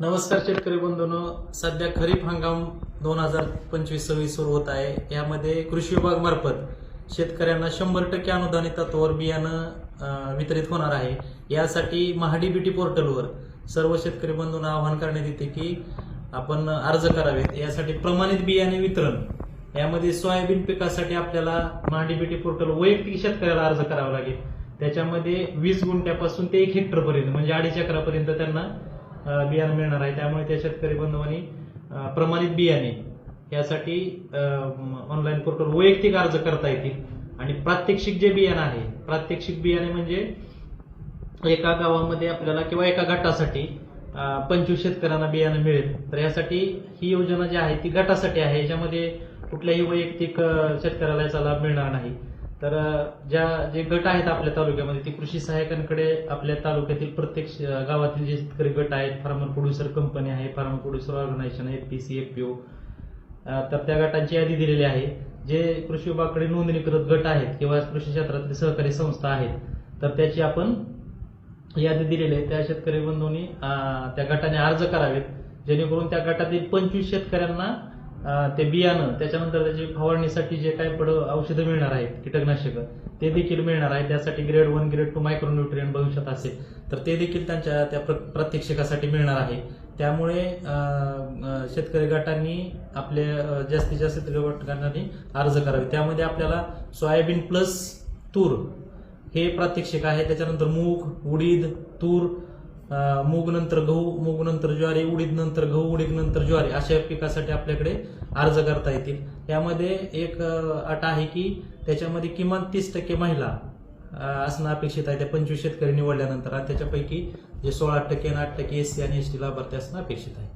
नमस्कार शेतकरी बंधूंनो. सध्या खरीप हंगाम दोन हजार पंचवीस सव्वीस सुरू होत आहे. यामध्ये कृषी विभाग मार्फत शेतकऱ्यांना शंभर टक्के अनुदानित तत्वावर बियाणं वितरित होणार आहे. यासाठी महाडीबीटी पोर्टलवर सर्व शेतकरी बंधूंना आवाहन करण्यात येते की आपण अर्ज करावेत. यासाठी प्रमाणित बियाणे वितरण यामध्ये सोयाबीन पिकासाठी आपल्याला महाडीबीटी पोर्टल वैयक्तिक शेतकऱ्याला अर्ज करावा लागेल. त्याच्यामध्ये वीस गुंठ्यापासून ते एक हेक्टरपर्यंत म्हणजे अडीच एकरापर्यंत त्यांना बियाणं मिळणार आहे. त्यामुळे त्या शेतकरी बंधूंनी प्रमाणित बियाणे यासाठी ऑनलाईन पोर्टल वैयक्तिक अर्ज करता येतील. आणि प्रात्यक्षिक जे बियाणं आहे प्रात्यक्षिक बियाणे म्हणजे एका गावामध्ये आपल्याला किंवा एका गटासाठी पंचवीस शेतकऱ्यांना बियाणं मिळेल. तर यासाठी ही योजना जी आहे ती गटासाठी आहे. याच्यामध्ये कुठल्याही वैयक्तिक शेतकऱ्याला याचा लाभ मिळणार नाही. तर ज्या जे गट आहेत आपल्या तालुक्यामध्ये ते कृषी सहाय्यकांकडे आपल्या तालुक्यातील प्रत्येक गावातील जे शेतकरी गट आहेत फार्मर प्रोड्युसर कंपनी आहे farmer producer organisation F P C F P O तर त्या गटांची यादी दिलेली आहे. जे कृषी विभागाकडे नोंदणीकृत गट आहेत किंवा कृषी क्षेत्रातले सहकारी संस्था आहेत तर त्याची आपण यादी दिलेली आहे. त्या शेतकरी बंधूंनी त्या गटाने अर्ज करावेत जेणेकरून त्या गटातील पंचवीस शेतकऱ्यांना ते बियाणं त्याच्यानंतर त्याची फवारणीसाठी जे काही पड औषधं मिळणार आहेत कीटकनाशक ते देखील मिळणार आहे. त्यासाठी grade one grade two micronutrient भविष्यात असेल. तर ते देखील त्यांच्या त्या प्र- प्रात्यक्षिकासाठी मिळणार आहे. त्यामुळे शेतकरी गटांनी आपले जास्तीत जास्त शेतकरी गटांनी अर्ज करावे. त्यामध्ये आपल्याला सोयाबीन प्लस तूर हे प्रात्यक्षिक आहे. त्याच्यानंतर मूग उडीद तूर मूग नंतर गहू मूग नंतर ज्वारी उडीद नंतर गहू उडीद नंतर ज्वारी अशा पिकासाठी आपल्याकडे अर्ज करता येतील. यामध्ये एक अट आहे की त्याच्यामध्ये किमान तीस टक्के महिला असणं अपेक्षित आहे. त्या पंचवीस शेतकरी निवडल्यानंतर आणि त्याच्यापैकी जे सोळा टक्के आणि आठ टक्के एस सी आणि एस टी लाभार्थी असणं अपेक्षित आहे.